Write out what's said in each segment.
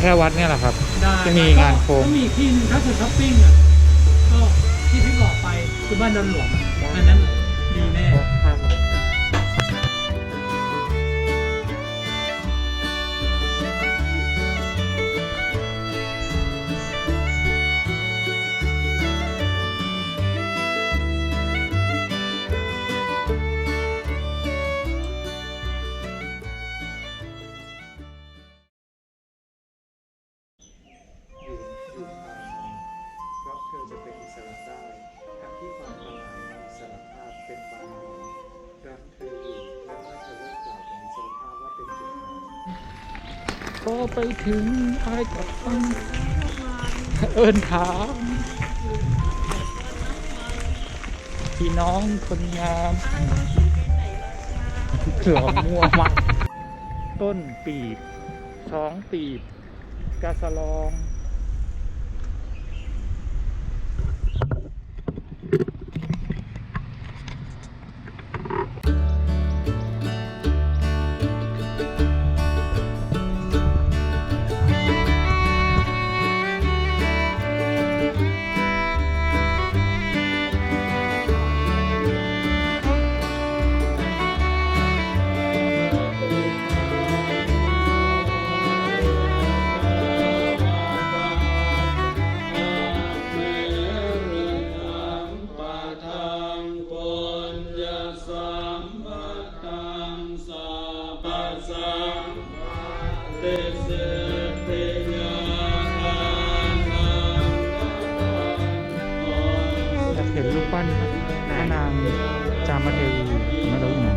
แค่วัดเนี่ยแหละครับ ได้จะมีงานโคม ก็มีที่หนึ่งถ้าคือช้อปปิ้งอะก็ที่พี่บอกไปคือบ้านดอนหลวงอันนั้นดีแน่ อไปถึงอายกับฟังเอิญถามพี่น้องคนงามหลอมัวมากต้นปีบสองปีบกาสลอง เห็นรูปปั้นพระนางจามเทวีม่รู้อย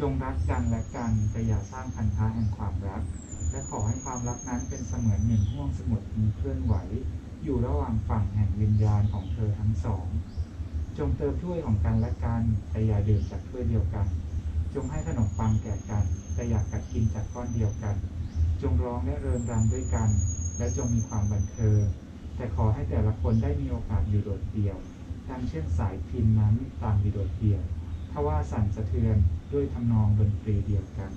จงรักกันและกันแต่อย่าสร้างพันธะแห่งความรัก และขอให้ความรักนั้นเป็นเสมือนหนึ่งห่วงสมุดมีเคลื่อนไหว อยู่ระหว่างฝั่งแห่งวิญญาณของเธอทั้งสอง จงเติมถ้วยของกันและกันแต่อย่าดื่มจากถ้วยเดียวกัน จงให้ขนมปังแก่กันแต่อย่ากัดกินจากก้อนเดียวกัน จงร้องและเริงรำด้วยกัน และจงมีความบันเทิงแต่ขอให้แต่ละคนได้มีโอกาสอยู่โดดเดี่ยวดังเช่นสายพินนั้นต่างอยู่โดดเดี่ยวทว่าสั่นสะเทือน ด้วยทำนองดนตรีเดียวกัน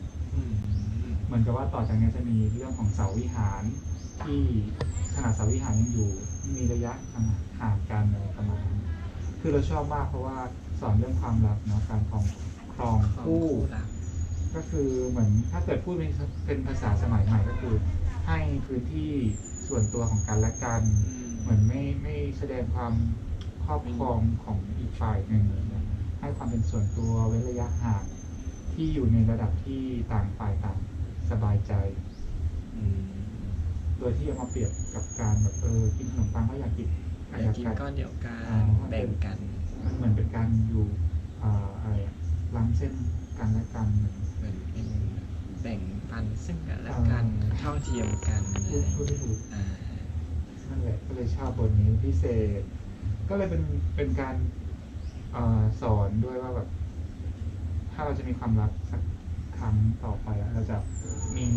เหมือนกับว่าต่อจากนี้จะมีเรื่องของเสาวิหาร ที่ขนาดเสาวิหารยังอยู่ มีระยะห่างกันอะไรประมาณนั้นคือเราชอบมากเพราะว่าสอนเรื่องความรักเนาะการครองครองคู่ก็คือเหมือนถ้าเกิดพูดเป็นเป็นภาษาสมัยใหม่ก็คือ ให้พื้นที่ส่วนตัวของกันและกัน เหมือนไม่ไม่แสดงความครอบครองของอีกฝ่ายหนึ่งให้ความเป็นส่วนตัวเว้นระยะห่าง ที่อยู่ในระดับที่ต่างฝ่ายต่างสบายใจ โดยที่เอามาเปรียบกับการแบบเออกินขนมปังก็อยากกินอยากกินก้อนเดียวกันอ๋อแบ่งกันมันเหมือนเป็นการอยู่อ่าอะไรอะล้ำเส้นกันและกันเหมือนเหมือนเป็นแบ่งปันซึ่งกันและกันเท่าเทียมกันพูดพูดไม่ถูกอ่านั่นแหละก็เลยชอบบทนี้พิเศษ ก็เลยเป็นเป็นการเออสอนด้วยว่าแบบ ถ้าเราจะมีความรักสักครั้งต่อไปอะเราจะมี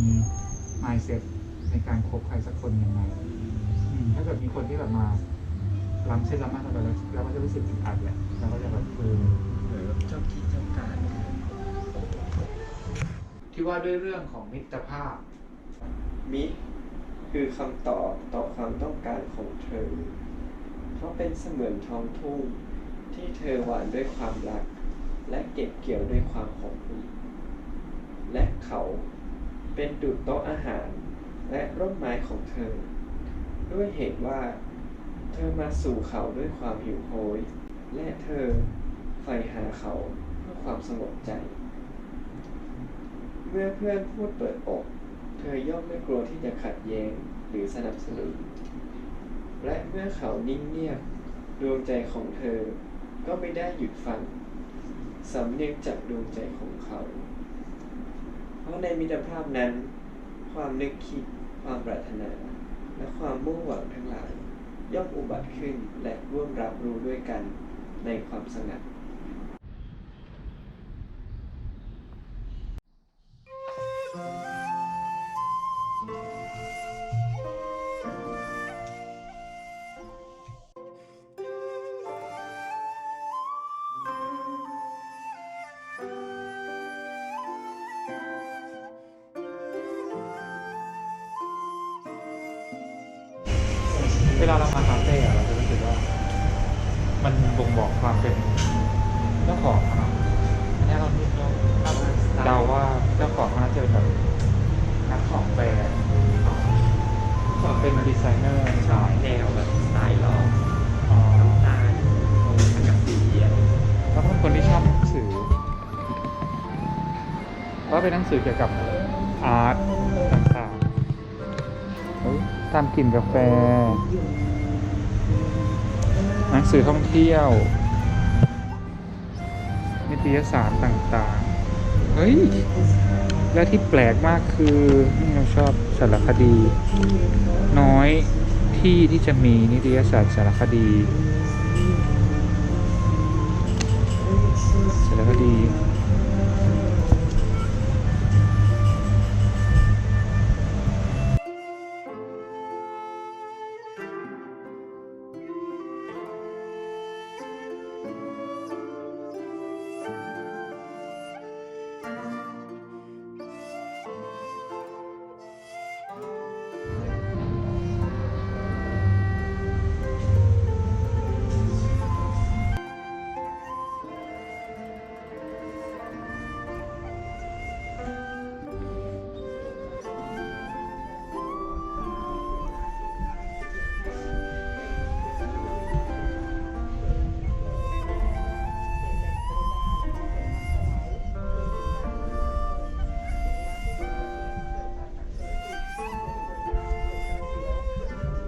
mindset ในการคบใครสักคนยังไงอืมถ้าเกิดมีคนที่แบบมาล้ำเส้นล้ำมากเกินไปแล้วเราก็จะรู้สึกอึดอัดแหละเราก็จะแบบเออ หรือเจ้ากี้เจ้าการ ที่ว่าด้วยเรื่องของมิตรภาพ มิตรคือคำตอบต่อความต้องการของเธอ เพราะเป็นเสมือนท้องทุ่งที่เธอหวานด้วยความรัก และเก็บเกี่ยวด้วยความหอมหุยและเขาเป็นดุจโต๊ะอาหาร และร่มไม้ของเธอ ด้วยเหตุว่า เธอมาสู่เขาด้วยความหิวโหย และเธอใฝ่หาเขาเพื่อความสงบใจ เมื่อเพื่อนพูดเปิดอก เธอย่อมไม่กลัวที่จะขัดแย้งหรือสนับสนุน และเมื่อเขานิ่งเงียบดวงใจของเธอก็ไม่ได้หยุดฟัง สำเนียงจากดวงใจของเขา เพราะในมิตรภาพนั้น ความนึกคิด ความปรารถนา และความมุ่งหวังทั้งหลาย ย่อมอุบัติขึ้นและร่วมรับรู้ด้วยกันในความสงัด มันบ่งบอกความเป็นเจ้าของอะเนาะอันเนี้ยเราเราเดาว่าเจ้าของเขาน่าจะเป็นแบบนักของแบรนด์เป็นดีไซเนอร์ชอบแนวแบบสไตล์ล้ออ๋อตาลสังกะสีแล้วเป็นคนที่ชอบหนังสือก็เป็นหนังสือเกี่ยวกับอาร์ตต่างๆตามกลิ่นกาแฟ นังสือท่องเที่ยว นิตยสารต่างๆ เฮ้ย และที่แปลกมากคือนี่เราชอบสารคดี น้อยที่ที่จะมีนิตยสารสารคดีสารคดี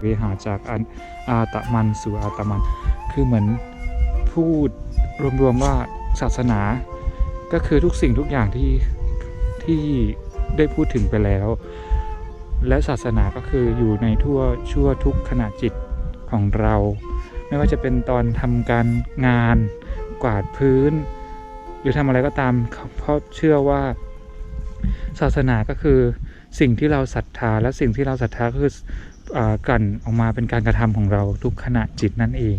วิหารจากอันอาตมันสู่อาตมัน คือเหมือนพูดรวมๆว่าศาสนา ก็คือทุกสิ่งทุกอย่างที่ที่ได้พูดถึงไปแล้ว และศาสนาก็คืออยู่ในทั่วชั่วทุกขณะจิตของเรา ไม่ว่าจะเป็นตอนทำการงานกวาดพื้น หรือทำอะไรก็ตามเพราะเชื่อว่าศาสนาก็คือสิ่งที่เราศรัทธาและสิ่งที่เราศรัทธาก็คือ กลั่นออกมาเป็นการกระทำของเราทุกขณะจิตนั่นเอง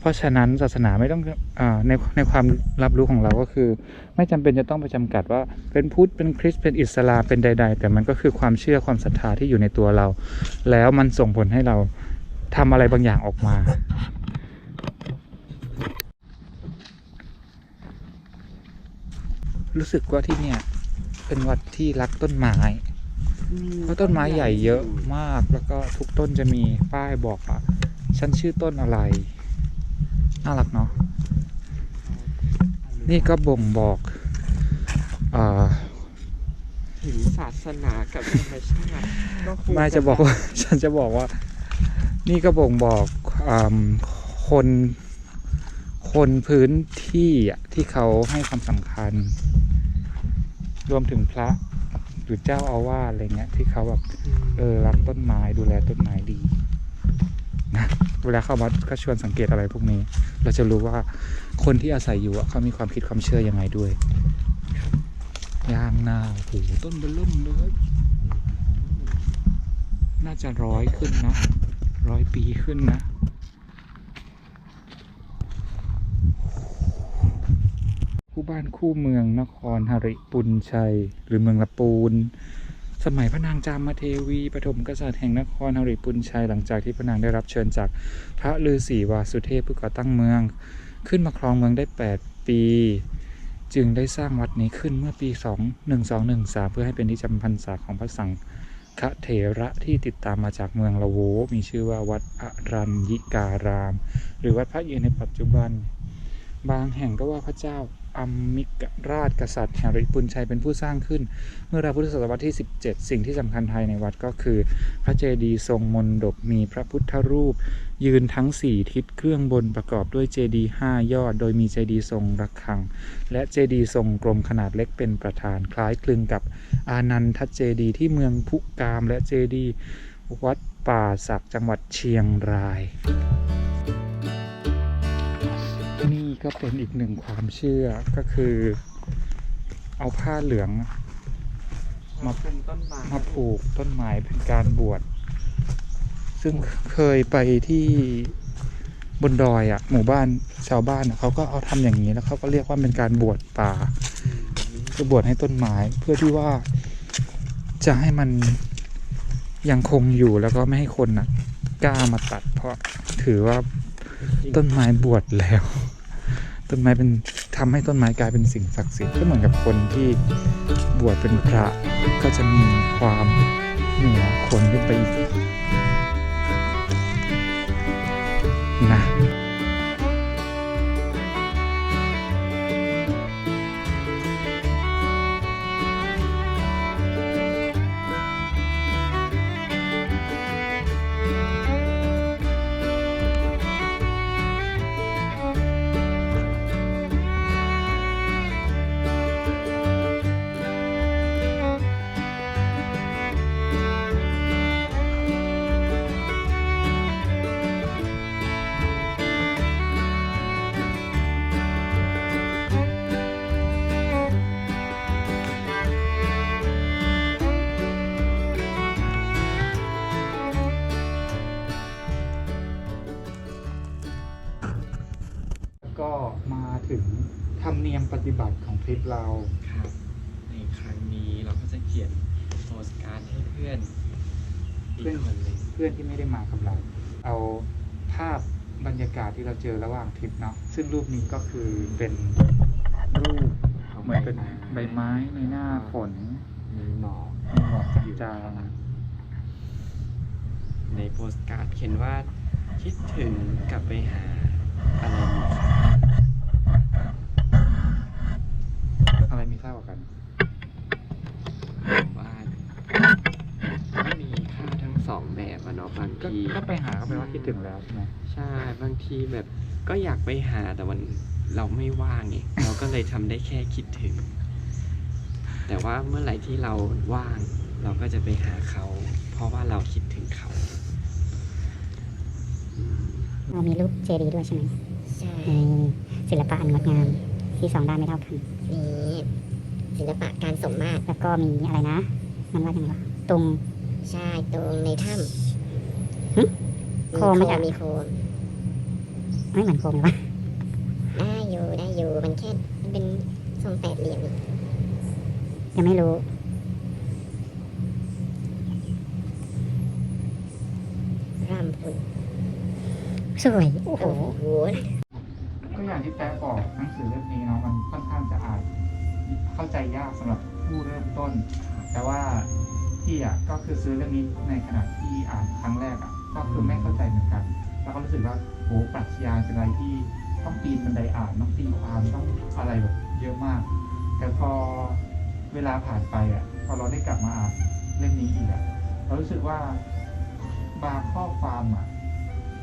เพราะฉะนั้นศาสนาไม่ต้องอในในความรับรู้ของเราก็คือ ไม่จำเป็นจะต้องไปจำกัดว่าเป็นพุทธเป็นคริสต์เป็นอิสลามเป็นใด ๆ แต่มันก็คือความเชื่อความศรัทธาที่อยู่ในตัวเรา แล้วมันส่งผลให้เราทำอะไรบางอย่างออกมารู้สึกว่าที่เนี่ยเป็นวัดที่รักต้นไม้ เพราะต้นไม้ใหญ่เยอะมากแล้วก็ทุกต้นจะมีป้ายบอกว่าฉันชื่อต้นอะไร น่ารักเนาะนี่ก็บ่งบอกเอ่อถึงศาสนากับธรรมชาติก็คงไม่จะบอกว่าฉันจะบอกว่า นี่ก็บ่งบอกอำคนคนพื้นที่อะที่เขาให้ความสำคัญ รวมถึงพระห รือเจ้าอาวาสอะไรเงี้ยที่เขาแบบเออรักต้นไม้ดูแลต้นไม้ดีนะเวลาเข้าวัดก็ชวนสังเกตอะไรพวกนี้ เราจะรู้ว่าคนที่อาศัยอยู่อะเขามีความคิดความเชื่อยังไงด้วยยางนาโอ้โหต้นเบลลุ่มเลย น่าจะร้อยขึ้นนะ ร้อยปีขึ้นนะครู บ้านคู่เมืองนครหริปุญชัย หรือเมืองละปูน สมัยพระนางจามเทวีปฐมกษัตริย์แห่งนครหริปุญชัย หลังจากที่พระนางได้รับเชิญจากพระฤาษีวาสุเทพผู้ก่อตั้งเมือง ขึ้นมาครองเมืองได้ 8 ปี จึงได้สร้างวัดนี้ขึ้นเมื่อปี 2 1213 เพื่อให้เป็นที่จำพรรษาของพระสังฆเถระที่ติดตามมาจากเมืองละโว มีชื่อว่าวัดอรัญญิการาม หรือวัดพระเยนในปัจจุบันบางแห่งก็ว่าพระเจ้า อัมมิกราชกษัตริย์แห่งริปุญชัยเป็นผู้สร้างขึ้น เมื่อราวพุทธศตวรรษที่ 17 สิ่งที่สำคัญภายในวัดก็คือ พระเจดีย์ทรงมนดบมีพระพุทธรูป ยืนทั้ง 4 ทิศเครื่องบนประกอบด้วยเจดีย์5ยอด โดยมีเจดีย์ทรงระฆัง และเจดีย์ทรงกลมขนาดเล็กเป็นประธานคล้ายคลึงกับอานันทเจดีย์ที่เมืองพุกามและเจดีย์วัดป่าศักจังหวัดเชียงราย ก็เป็นอีกหนึ่งความเชื่อก็คือ เอาผ้าเหลือง มาเป็นต้นไม้มาผูกต้นไม้เป็นการบวชซึ่งเคยไปที่บนดอยอะ่ะ หมู่บ้านชาวบ้านอะเขาก็เอาทำอย่างนี้แล้วเขาก็เรียกว่าเป็นการบวชป่าคือบวชให้ต้นไม้เพื่อที่ว่าจะให้มันยังคงอยู่แล้วก็ไม่ให้คนอะกล้ามาตัดเพราะถือว่าต้นไม้บวชแล้ว ต้นไม้เป็นทำให้ต้นไม้กลายเป็นสิ่งศักดิ์สิทธิ์ก็เหมือนกับคนที่บวชเป็นพระก็จะมีความเหนือคนขึ้นไปอีก ฏิบัติของทริปเรา ครับ ในครั้งนี้เราก็จะเขียนโพสการ์ดให้เพื่อนอีกเพื่อน คนหนึ่งเพื่อนที่ไม่ได้มากับเรา เอาภาพบรรยากาศที่เราเจอระหว่างทริปเนาะซึ่งรูปนี้ก็คือเป็นรูปเหมือนเป็นใบไม้ในหน้าฝนมีหมอกมีหมอกจางในโพสการ์ดเขียนว่าคิดถึงกลับไปหาอะไรมีค่าๆอะไรมี ค่ากว่ากันว่าก็มีค่าทั้งสองแบบอะเนาะบางก็ที ก็ไปหาก็แปลว่าคิดถึงแล้วใช่ไหมใช่บางทีแบบก็อยากไปหาแต่วันเราไม่ว่างไงเราก็เลยทำได้แค่คิดถึง แต่ว่าเมื่อไหร่ที่เราว่าง เราก็จะไปหาเขา เพราะว่าเราคิดถึงเขาอืมเรามีรูปเจดีย์ด้วยใช่ไหมใช่ในศิลปะอันงดงามที่สองด้านไม่เท่ากัน มี ศิลปะการสมมาตรแล้วก็มีอะไรนะ มันว่าอย่างไรวะตรง ใช่ตรงในถ้หึำโคมไหมจ๊ะ มีโคมไม่เหมือนโคมเลยวะได้อยู่ได้อยู่มันแค่มันเป็นทรงแปดเหลี่ยมนี่ยังไม่รู้ร่ำพุ่นสวยโอ้โหโอ้โหก็อย่างที่แป๊ะบอกหนังสือเล่มนี้เนาะมันค่อนข้างจะอ่าน เข้าใจยากสำหรับผู้เริ่มต้น แต่ว่าพี่อะก็คือซื้อเล่มนี้ในขณะที่อ่านครั้งแรกอะก็คือไม่เข้าใจเหมือนกัน แล้วก็รู้สึกว่าโหปรัชญาเป็นอะไรที่ต้องปีนบันไดอ่านต้องตีความต้องอะไรแบบเยอะมาก แต่พอเวลาผ่านไปอะพอเราได้กลับมาอ่านเล่มนี้อีกอะเรารู้สึกว่าบางข้อความอะ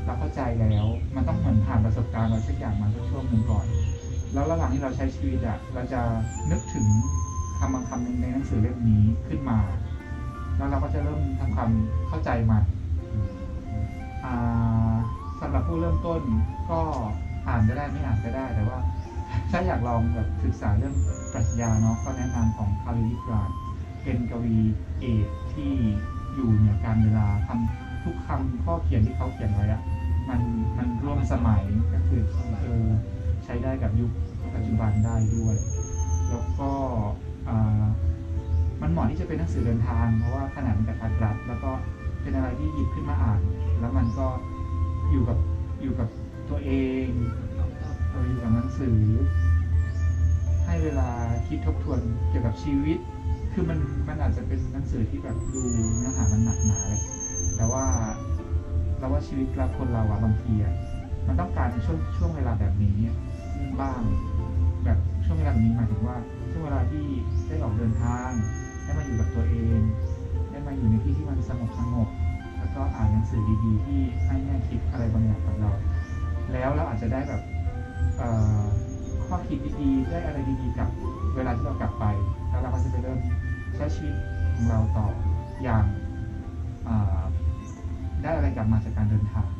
เราเข้าใจแล้ว มันต้องเหมือนผ่านประสบการณ์อะไรสักอย่างมาสักช่วงหนึ่งก่อน แล้วระหว่างที่เราใช้ชีวิตอะเราจะนึกถึงคำบางคำหนึ่งในหนังสือเล่มนี้ขึ้นมา แล้วเราก็จะเริ่มทำความเข้าใจมันสำหรับผู้เริ่มต้นก็อ่านก็ได้ไม่อ่านก็ได้แต่ว่าถ้าอยากลองแบบศึกษาเรื่องปรัชญาเนาะก็แนะนำของคาริลิกราดเป็นกวีเอกที่อยู่เหนือการเวลาทำทุกคำข้อเขียนที่เขาเขียนไว้อะมันมันร่วมสมัยก็คือเออ กับยุคปัจจุบันได้ด้วย แล้วก็มันเหมาะที่จะเป็นหนังสือเดินทาง เพราะว่าขนาดมันกระทัดรัด แล้วก็เป็นอะไรที่หยิบขึ้นมาอ่าน แล้วมันก็อยู่กับอยู่กับตัวเองเอออยู่กับหนังสือ ให้เวลาคิดทบทวนเกี่ยวกับชีวิต คือมันมันอาจจะเป็นหนังสือที่แบบดูเนื้อหามันหนักหนาเลยแต่ว่าเราว่าชีวิตเราคนเราอะบางทีอะมันต้องการช่วงช่วงเวลาแบบนี้ บ้าง แบบช่วงเวลาแบบนี้หมายถึงว่าช่วงเวลาที่ได้ออกเดินทาง ได้มาอยู่กับตัวเอง ได้มาอยู่ในที่ที่มันสงบสงบแล้วก็อ่านหนังสือดีๆ ที่ให้แง่คิดอะไรบางอย่างกับเรา แล้วเราอาจจะได้แบบข้อคิดดีๆ ได้อะไรดีๆกับเวลาที่เรากลับไป แล้วเราก็จะไปเริ่มใช้ชีวิตของเราต่ออย่างได้อะไรกลับมาจากการเดินทาง